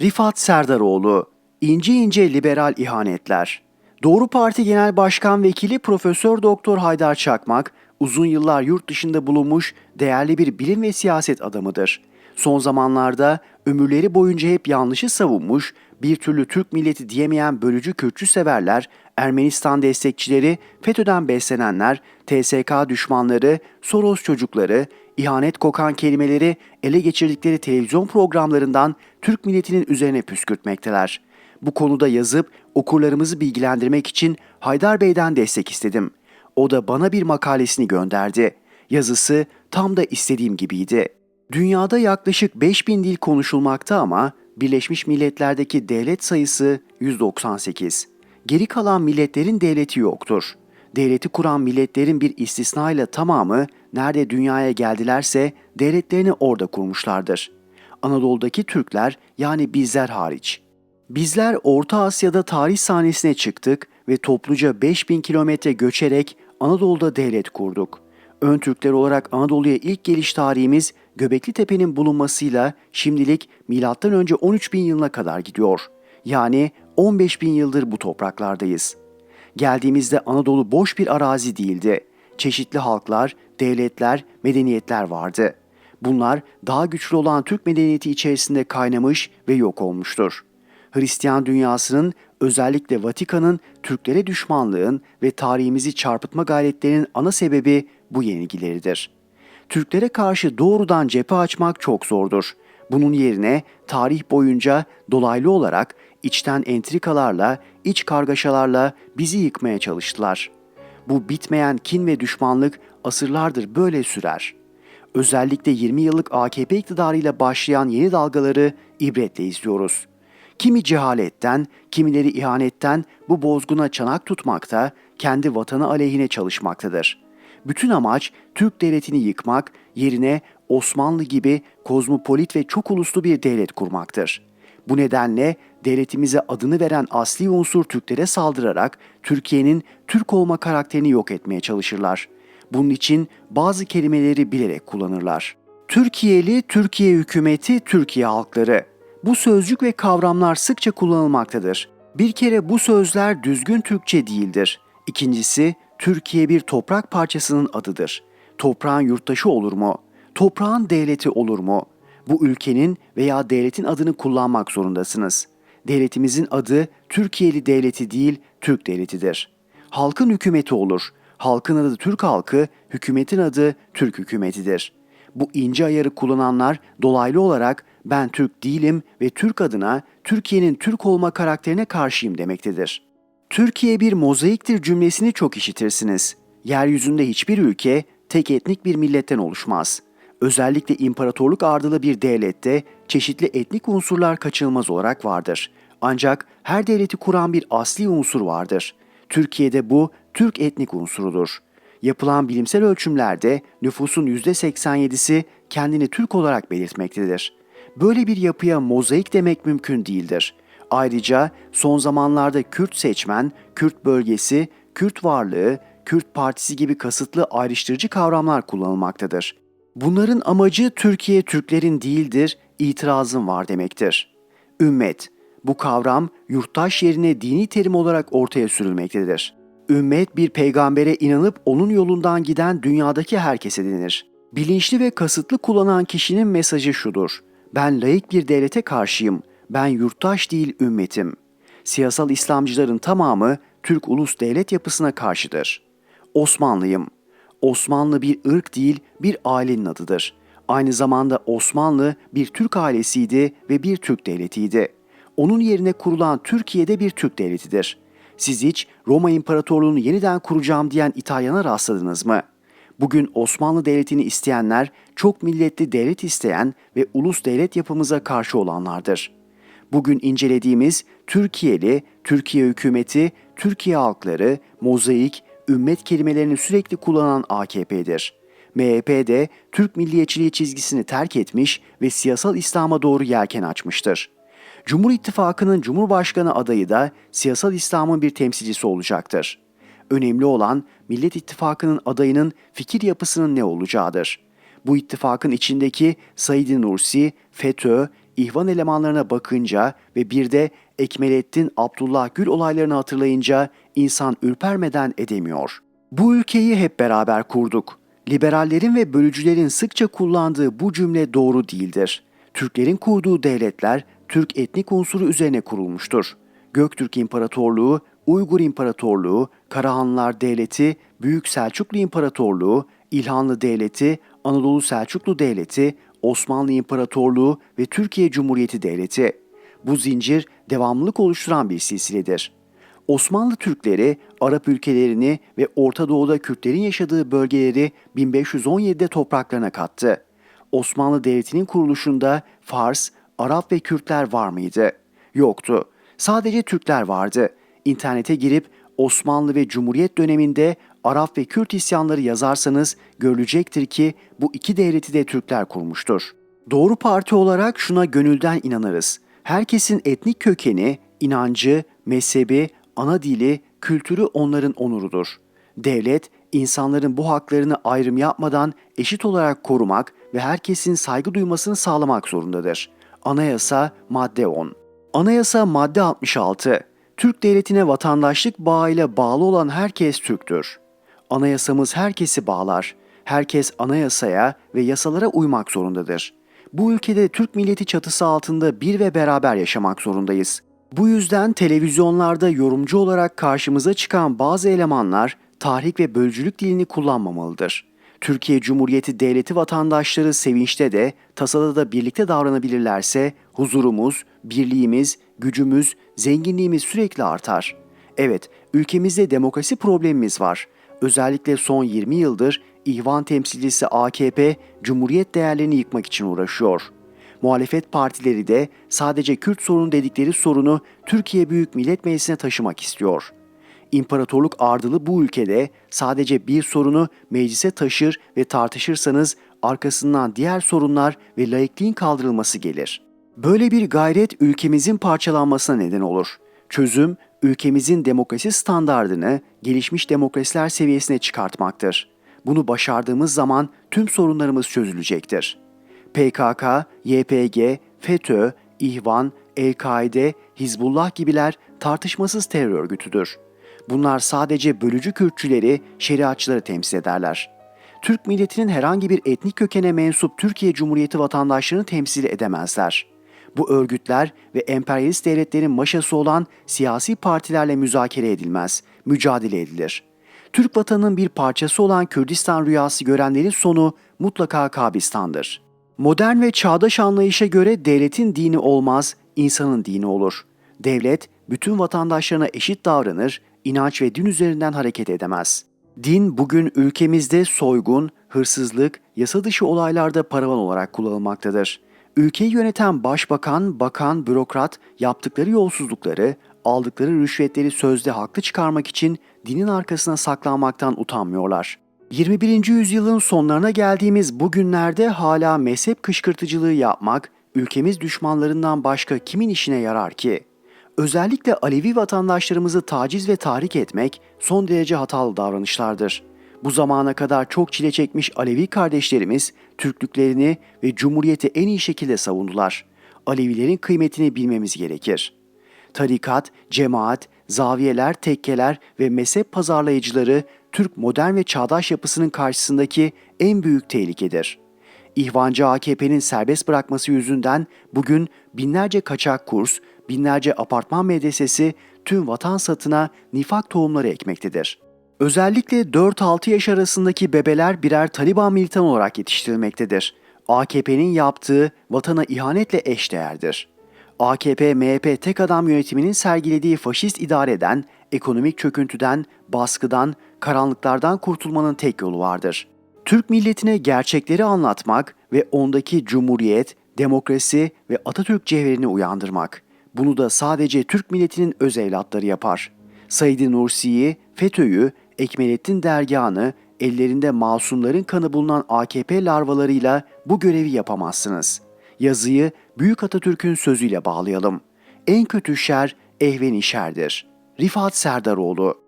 Rifat Serdaroğlu, İnce ince liberal ihanetler. Doğru Parti Genel Başkan Vekili Profesör Doktor Haydar Çakmak, uzun yıllar yurt dışında bulunmuş değerli bir bilim ve siyaset adamıdır. Son zamanlarda ömürleri boyunca hep yanlışı savunmuş, bir türlü Türk milleti diyemeyen bölücü Kürtçü severler, Ermenistan destekçileri, FETÖ'den beslenenler, TSK düşmanları, Soros çocukları, ihanet kokan kelimeleri ele geçirdikleri televizyon programlarından Türk milletinin üzerine püskürtmekteler. Bu konuda yazıp okurlarımızı bilgilendirmek için Haydar Bey'den destek istedim. O da bana bir makalesini gönderdi. Yazısı tam da istediğim gibiydi. Dünyada yaklaşık 5000 dil konuşulmakta ama Birleşmiş Milletler'deki devlet sayısı 198. Geri kalan milletlerin devleti yoktur. Devleti kuran milletlerin bir istisnayla tamamı nerede dünyaya geldilerse devletlerini orada kurmuşlardır. Anadolu'daki Türkler yani bizler hariç. Bizler Orta Asya'da tarih sahnesine çıktık ve topluca 5000 kilometre göçerek Anadolu'da devlet kurduk. Ön Türkler olarak Anadolu'ya ilk geliş tarihimiz Göbekli Tepe'nin bulunmasıyla şimdilik M.Ö. 13 bin yılına kadar gidiyor. Yani 15 bin yıldır bu topraklardayız. Geldiğimizde Anadolu boş bir arazi değildi. Çeşitli halklar, devletler, medeniyetler vardı. Bunlar daha güçlü olan Türk medeniyeti içerisinde kaynamış ve yok olmuştur. Hristiyan dünyasının özellikle Vatikan'ın Türklere düşmanlığın ve tarihimizi çarpıtma gayretlerinin ana sebebi bu yenilgileridir. Türklere karşı doğrudan cephe açmak çok zordur. Bunun yerine tarih boyunca dolaylı olarak içten entrikalarla, iç kargaşalarla bizi yıkmaya çalıştılar. Bu bitmeyen kin ve düşmanlık asırlardır böyle sürer. Özellikle 20 yıllık AKP iktidarıyla başlayan yeni dalgaları ibretle izliyoruz. Kimi cehaletten, kimileri ihanetten bu bozguna çanak tutmakta, kendi vatanı aleyhine çalışmaktadır. Bütün amaç Türk devletini yıkmak, yerine Osmanlı gibi kozmopolit ve çok uluslu bir devlet kurmaktır. Bu nedenle devletimize adını veren asli unsur Türklere saldırarak Türkiye'nin Türk olma karakterini yok etmeye çalışırlar. Bunun için bazı kelimeleri bilerek kullanırlar. Türkiye'li, Türkiye hükümeti, Türkiye halkları. Bu sözcük ve kavramlar sıkça kullanılmaktadır. Bir kere bu sözler düzgün Türkçe değildir. İkincisi, Türkiye bir toprak parçasının adıdır. Toprağın yurttaşı olur mu? Toprağın devleti olur mu? Bu ülkenin veya devletin adını kullanmak zorundasınız. Devletimizin adı Türkiye'li devleti değil, Türk devletidir. Halkın hükümeti olur. Halkın adı Türk halkı, hükümetin adı Türk hükümetidir. Bu ince ayarı kullananlar dolaylı olarak ben Türk değilim ve Türk adına Türkiye'nin Türk olma karakterine karşıyım demektedir. Türkiye bir mozaiktir cümlesini çok işitirsiniz. Yeryüzünde hiçbir ülke tek etnik bir milletten oluşmaz. Özellikle imparatorluk ardılı bir devlette çeşitli etnik unsurlar kaçınılmaz olarak vardır. Ancak her devleti kuran bir asli unsur vardır. Türkiye'de bu Türk etnik unsurudur. Yapılan bilimsel ölçümlerde nüfusun %87'si kendini Türk olarak belirtmektedir. Böyle bir yapıya mozaik demek mümkün değildir. Ayrıca son zamanlarda Kürt seçmen, Kürt bölgesi, Kürt varlığı, Kürt partisi gibi kasıtlı ayrıştırıcı kavramlar kullanılmaktadır. Bunların amacı Türkiye Türklerin değildir, itirazım var demektir. Ümmet, bu kavram yurttaş yerine dini terim olarak ortaya sürülmektedir. Ümmet bir peygambere inanıp onun yolundan giden dünyadaki herkese denir. Bilinçli ve kasıtlı kullanan kişinin mesajı şudur. Ben layık bir devlete karşıyım. Ben yurttaş değil ümmetim. Siyasal İslamcıların tamamı Türk ulus devlet yapısına karşıdır. Osmanlıyım. Osmanlı bir ırk değil, bir ailenin adıdır. Aynı zamanda Osmanlı bir Türk ailesiydi ve bir Türk devletiydi. Onun yerine kurulan Türkiye'de bir Türk devletidir. Siz hiç Roma İmparatorluğunu yeniden kuracağım diyen İtalyana rastladınız mı? Bugün Osmanlı Devleti'ni isteyenler çok milletli devlet isteyen ve ulus devlet yapımıza karşı olanlardır. Bugün incelediğimiz Türkiye'li, Türkiye hükümeti, Türkiye halkları, mozaik, ümmet kelimelerini sürekli kullanan AKP'dir. MHP de Türk milliyetçiliği çizgisini terk etmiş ve siyasal İslam'a doğru yelken açmıştır. Cumhur İttifakı'nın Cumhurbaşkanı adayı da siyasal İslam'ın bir temsilcisi olacaktır. Önemli olan Millet İttifakı'nın adayının fikir yapısının ne olacağıdır. Bu ittifakın içindeki Said Nursi, FETÖ, ihvan elemanlarına bakınca ve bir de Ekmelettin Abdullah Gül olaylarını hatırlayınca insan ürpermeden edemiyor. Bu ülkeyi hep beraber kurduk. Liberallerin ve bölücülerin sıkça kullandığı bu cümle doğru değildir. Türklerin kurduğu devletler Türk etnik unsuru üzerine kurulmuştur. Göktürk İmparatorluğu, Uygur İmparatorluğu, Karahanlılar Devleti, Büyük Selçuklu İmparatorluğu, İlhanlı Devleti, Anadolu Selçuklu Devleti, Osmanlı İmparatorluğu ve Türkiye Cumhuriyeti Devleti. Bu zincir devamlılık oluşturan bir silsiledir. Osmanlı Türkleri Arap ülkelerini ve Orta Doğu'da Kürtlerin yaşadığı bölgeleri 1517'de topraklarına kattı. Osmanlı Devleti'nin kuruluşunda Fars, Arap ve Kürtler var mıydı? Yoktu. Sadece Türkler vardı. İnternete girip Osmanlı ve Cumhuriyet döneminde Arap ve Kürt isyanları yazarsanız görülecektir ki bu iki devleti de Türkler kurmuştur. Doğru parti olarak şuna gönülden inanırız. Herkesin etnik kökeni, inancı, mezhebi, ana dili, kültürü onların onurudur. Devlet, insanların bu haklarını ayrım yapmadan eşit olarak korumak ve herkesin saygı duymasını sağlamak zorundadır. Anayasa madde 10. Anayasa madde 66. Türk devletine vatandaşlık bağıyla bağlı olan herkes Türktür. Anayasamız herkesi bağlar. Herkes anayasaya ve yasalara uymak zorundadır. Bu ülkede Türk milleti çatısı altında bir ve beraber yaşamak zorundayız. Bu yüzden televizyonlarda yorumcu olarak karşımıza çıkan bazı elemanlar tahrik ve bölücülük dilini kullanmamalıdır. Türkiye Cumhuriyeti Devleti vatandaşları sevinçte de tasada da birlikte davranabilirlerse huzurumuz, birliğimiz, gücümüz, zenginliğimiz sürekli artar. Evet, ülkemizde demokrasi problemimiz var. Özellikle son 20 yıldır ihvan temsilcisi AKP Cumhuriyet değerlerini yıkmak için uğraşıyor. Muhalefet partileri de sadece Kürt sorunu dedikleri sorunu Türkiye Büyük Millet Meclisi'ne taşımak istiyor. İmparatorluk ardılı bu ülkede sadece bir sorunu meclise taşır ve tartışırsanız arkasından diğer sorunlar ve laikliğin kaldırılması gelir. Böyle bir gayret ülkemizin parçalanmasına neden olur. Çözüm, ülkemizin demokrasi standardını gelişmiş demokrasiler seviyesine çıkartmaktır. Bunu başardığımız zaman tüm sorunlarımız çözülecektir. PKK, YPG, FETÖ, İhvan, El-Kaide, Hizbullah gibiler tartışmasız terör örgütüdür. Bunlar sadece bölücü Kürtçüleri, şeriatçıları temsil ederler. Türk milletinin herhangi bir etnik kökene mensup Türkiye Cumhuriyeti vatandaşlarını temsil edemezler. Bu örgütler ve emperyalist devletlerin maşası olan siyasi partilerle müzakere edilmez, mücadele edilir. Türk vatanının bir parçası olan Kürdistan rüyası görenlerin sonu mutlaka Kabistan'dır. Modern ve çağdaş anlayışa göre devletin dini olmaz, insanın dini olur. Devlet bütün vatandaşlarına eşit davranır, inanç ve din üzerinden hareket edemez. Din bugün ülkemizde soygun, hırsızlık, yasa dışı olaylarda paravan olarak kullanılmaktadır. Ülkeyi yöneten başbakan, bakan, bürokrat yaptıkları yolsuzlukları, aldıkları rüşvetleri sözde haklı çıkarmak için dinin arkasına saklanmaktan utanmıyorlar. 21. yüzyılın sonlarına geldiğimiz bu günlerde hala mezhep kışkırtıcılığı yapmak ülkemiz düşmanlarından başka kimin işine yarar ki? Özellikle Alevi vatandaşlarımızı taciz ve tahrik etmek son derece hatalı davranışlardır. Bu zamana kadar çok çile çekmiş Alevi kardeşlerimiz Türklüklerini ve Cumhuriyeti en iyi şekilde savundular. Alevilerin kıymetini bilmemiz gerekir. Tarikat, cemaat, zaviyeler, tekkeler ve mezhep pazarlayıcıları Türk modern ve çağdaş yapısının karşısındaki en büyük tehlikedir. İhvancı AKP'nin serbest bırakması yüzünden bugün binlerce kaçak kurs, binlerce apartman medresesi tüm vatan satına nifak tohumları ekmektedir. Özellikle 4-6 yaş arasındaki bebeler birer Taliban militan olarak yetiştirilmektedir. AKP'nin yaptığı vatana ihanetle eşdeğerdir. AKP, MHP tek adam yönetiminin sergilediği faşist idareden, ekonomik çöküntüden, baskıdan, karanlıklardan kurtulmanın tek yolu vardır. Türk milletine gerçekleri anlatmak ve ondaki cumhuriyet, demokrasi ve Atatürk cevherini uyandırmak. Bunu da sadece Türk milletinin öz evlatları yapar. Said Nursi'yi, FETÖ'yü, Ekmelettin Dergahı'nı, ellerinde masumların kanı bulunan AKP larvalarıyla bu görevi yapamazsınız. Yazıyı Büyük Atatürk'ün sözüyle bağlayalım. En kötü şer ehveni şerdir. Rifat Serdaroğlu